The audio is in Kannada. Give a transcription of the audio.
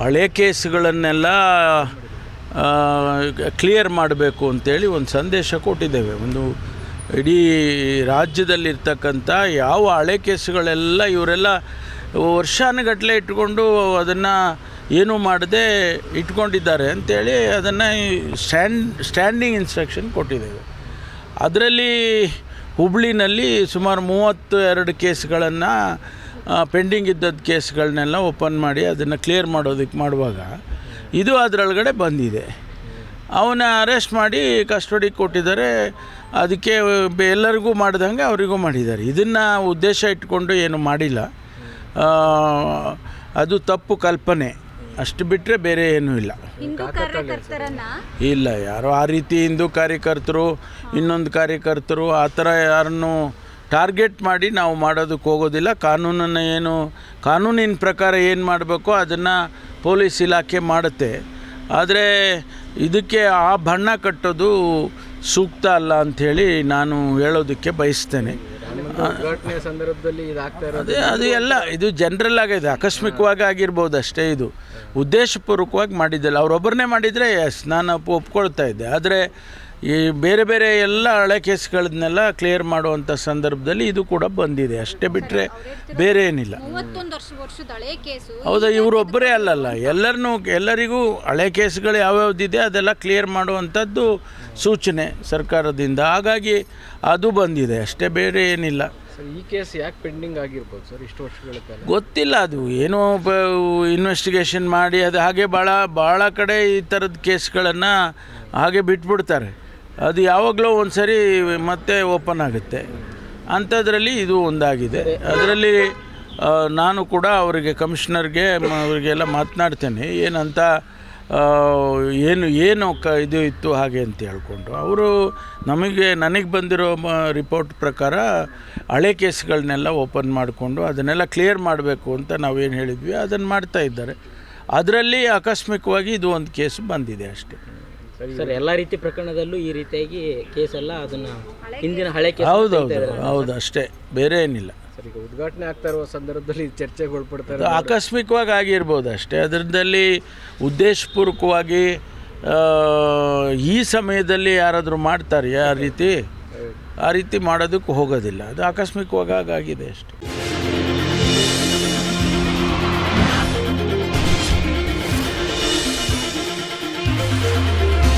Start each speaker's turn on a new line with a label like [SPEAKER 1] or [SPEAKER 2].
[SPEAKER 1] ಹಳೆ ಕೇಸ್ಗಳನ್ನೆಲ್ಲ ಕ್ಲಿಯರ್ ಮಾಡಬೇಕು ಅಂತೇಳಿ ಒಂದು ಸಂದೇಶ ಕೊಟ್ಟಿದ್ದೇವೆ. ಒಂದು ಇಡೀ ರಾಜ್ಯದಲ್ಲಿರ್ತಕ್ಕಂಥ ಯಾವ ಹಳೆ ಕೇಸುಗಳೆಲ್ಲ ಇವರೆಲ್ಲ ವರ್ಷಾನುಗಟ್ಟಲೆ ಇಟ್ಕೊಂಡು ಅದನ್ನು ಏನೂ ಮಾಡದೆ ಇಟ್ಕೊಂಡಿದ್ದಾರೆ ಅಂತೇಳಿ ಅದನ್ನು ಸ್ಟ್ಯಾಂಡ್, ಸ್ಟ್ಯಾಂಡಿಂಗ್ ಇನ್ಸ್ಟ್ರಕ್ಷನ್ ಕೊಟ್ಟಿದ್ದೇವೆ. ಅದರಲ್ಲಿ ಹುಬ್ಳಿನಲ್ಲಿ ಸುಮಾರು ಮೂವತ್ತು ಎರಡು ಕೇಸ್ಗಳನ್ನು ಪೆಂಡಿಂಗ್ ಇದ್ದದ್ದು ಕೇಸ್ಗಳನ್ನೆಲ್ಲ ಓಪನ್ ಮಾಡಿ ಅದನ್ನು ಕ್ಲಿಯರ್ ಮಾಡೋದಕ್ಕೆ ಮಾಡುವಾಗ ಇದು ಅದರೊಳಗಡೆ ಬಂದಿದೆ. ಅವನ ಅರೆಸ್ಟ್ ಮಾಡಿ ಕಸ್ಟಡಿಗೆ ಕೊಟ್ಟಿದ್ದಾರೆ. ಅದಕ್ಕೆ ಎಲ್ಲರಿಗೂ ಮಾಡ್ದಂಗೆ ಅವರಿಗೂ ಮಾಡಿದ್ದಾರೆ. ಇದನ್ನು ಉದ್ದೇಶ ಇಟ್ಕೊಂಡು ಏನು ಮಾಡಿಲ್ಲ. ಅದು ತಪ್ಪು ಕಲ್ಪನೆ. ಅಷ್ಟು ಬಿಟ್ಟರೆ ಬೇರೆ ಏನೂ ಇಲ್ಲ. ಇಲ್ಲ ಯಾರೋ ಆ ರೀತಿ ಹಿಂದೂ ಕಾರ್ಯಕರ್ತರು ಇನ್ನೊಂದು ಕಾರ್ಯಕರ್ತರು ಆ ಥರ ಯಾರನ್ನು ಟಾರ್ಗೆಟ್ ಮಾಡಿ ನಾವು ಮಾಡೋದಕ್ಕೆ ಹೋಗೋದಿಲ್ಲ. ಕಾನೂನನ್ನು ಏನು ಕಾನೂನಿನ ಪ್ರಕಾರ ಏನು ಮಾಡಬೇಕೋ ಅದನ್ನು ಪೊಲೀಸ್ ಇಲಾಖೆ ಮಾಡುತ್ತೆ. ಆದರೆ ಇದಕ್ಕೆ ಆ ಬಣ್ಣ ಕಟ್ಟೋದು ಸೂಕ್ತ ಅಲ್ಲ ಅಂಥೇಳಿ ನಾನು ಹೇಳೋದಕ್ಕೆ ಬಯಸ್ತೇನೆ.
[SPEAKER 2] ಸಂದರ್ಭದಲ್ಲಿ
[SPEAKER 1] ಅದೇ ಅದು ಎಲ್ಲ ಇದು ಜನರಲ್ ಆಗಿದೆ ಆಕಸ್ಮಿಕವಾಗಿ ಆಗಿರ್ಬೋದು ಅಷ್ಟೇ ಇದು. ಉದ್ದೇಶಪೂರ್ವಕವಾಗಿ ಮಾಡಿದ್ದಲ್ಲ. ಅವರೊಬ್ಬರನ್ನೇ ಮಾಡಿದರೆ ಎಸ್ ನಾನು ಒಪ್- ಒಪ್ಕೊಳ್ತಾ ಇದ್ದೆ. ಆದರೆ ಈ ಬೇರೆ ಬೇರೆ ಎಲ್ಲ ಹಳೆ ಕೇಸ್ಗಳನ್ನೆಲ್ಲ ಕ್ಲಿಯರ್ ಮಾಡುವಂಥ ಸಂದರ್ಭದಲ್ಲಿ ಇದು ಕೂಡ ಬಂದಿದೆ. ಅಷ್ಟೇ ಬಿಟ್ಟರೆ ಬೇರೆ ಏನಿಲ್ಲ.
[SPEAKER 3] ಮೂವತ್ತೊಂದು ವರ್ಷ ವರ್ಷದ ಹಳೆ ಕೇಸು.
[SPEAKER 1] ಹೌದಾ ಇವರೊಬ್ಬರೇ ಅಲ್ಲಲ್ಲ. ಎಲ್ಲರನ್ನೂ ಎಲ್ಲರಿಗೂ ಹಳೆ ಕೇಸ್ಗಳು ಯಾವ್ಯಾವ್ದಿದೆ ಅದೆಲ್ಲ ಕ್ಲಿಯರ್ ಮಾಡುವಂಥದ್ದು ಸೂಚನೆ ಸರ್ಕಾರದಿಂದ. ಹಾಗಾಗಿ ಅದು ಬಂದಿದೆ. ಅಷ್ಟೇ ಬೇರೆ ಏನಿಲ್ಲ.
[SPEAKER 2] ಸರ್ ಈ ಕೇಸ್ ಯಾಕೆ ಪೆಂಡಿಂಗ್ ಆಗಿರ್ಬೋದು ಸರ್ ಇಷ್ಟು ವರ್ಷಗಳ ಕಾಲ?
[SPEAKER 1] ಗೊತ್ತಿಲ್ಲ ಅದು. ಏನೋ ಇನ್ವೆಸ್ಟಿಗೇಷನ್ ಮಾಡಿ ಅದು ಹಾಗೆ ಭಾಳ ಭಾಳ ಕಡೆ ಈ ಥರದ ಕೇಸ್ಗಳನ್ನು ಹಾಗೆ ಬಿಟ್ಬಿಡ್ತಾರೆ. ಅದು ಯಾವಾಗಲೂ ಒಂದು ಸರಿ ಮತ್ತೆ ಓಪನ್ ಆಗುತ್ತೆ. ಅಂಥದ್ರಲ್ಲಿ ಇದು ಒಂದಾಗಿದೆ. ಅದರಲ್ಲಿ ನಾನು ಕೂಡ ಅವರಿಗೆ ಕಮಿಷನರ್ಗೆ ಅವರಿಗೆಲ್ಲ ಮಾತನಾಡ್ತೇನೆ. ಏನಂತ ಏನು ಏನು ಕ, ಇದು ಇತ್ತು ಹಾಗೆ ಅಂತ ಹೇಳ್ಕೊಂಡು. ಅವರು ನಮಗೆ, ನನಗೆ ಬಂದಿರೋ ರಿಪೋರ್ಟ್ ಪ್ರಕಾರ ಹಳೆ ಕೇಸ್ಗಳನ್ನೆಲ್ಲ ಓಪನ್ ಮಾಡಿಕೊಂಡು ಅದನ್ನೆಲ್ಲ ಕ್ಲಿಯರ್ ಮಾಡಬೇಕು ಅಂತ ನಾವೇನು ಹೇಳಿದ್ವಿ. ಅದನ್ನು ಮಾಡ್ತಾ ಇದ್ದಾರೆ. ಅದರಲ್ಲಿ ಆಕಸ್ಮಿಕವಾಗಿ ಇದು ಒಂದು ಕೇಸ್ ಬಂದಿದೆ ಅಷ್ಟೇ.
[SPEAKER 4] ಸರ್ ಎಲ್ಲ ರೀತಿ ಪ್ರಕರಣದಲ್ಲೂ ಈ ರೀತಿಯಾಗಿ ಕೇಸ್ ಎಲ್ಲ ಅದನ್ನ ಹಿಂದಿನ ಹಳೆ ಕೇಸ್
[SPEAKER 1] ಹೌದೌದು ಹೌದು ಅಷ್ಟೇ ಬೇರೆ ಏನಿಲ್ಲ.
[SPEAKER 2] ಸರ್ ಈಗ ಉದ್ಘಾಟನೆ ಆಗ್ತಾ ಇರುವ ಸಂದರ್ಭದಲ್ಲಿ ಚರ್ಚೆಗೆ ಒಳಪಡ್ತಾರೆ
[SPEAKER 1] ಅದು ಆಕಸ್ಮಿಕವಾಗಿ ಆಗಿರ್ಬೋದು ಅಷ್ಟೇ. ಅದರಿಂದಲ್ಲಿ ಉದ್ದೇಶಪೂರ್ವಕವಾಗಿ ಆ, ಈ ಸಮಯದಲ್ಲಿ ಯಾರಾದರೂ ಮಾಡ್ತಾರೆ ಆ ರೀತಿ ಆ ರೀತಿ ಮಾಡೋದಕ್ಕೆ ಹೋಗೋದಿಲ್ಲ. ಅದು ಆಕಸ್ಮಿಕವಾಗಿ ಆಗಿದೆ ಅಷ್ಟೇ.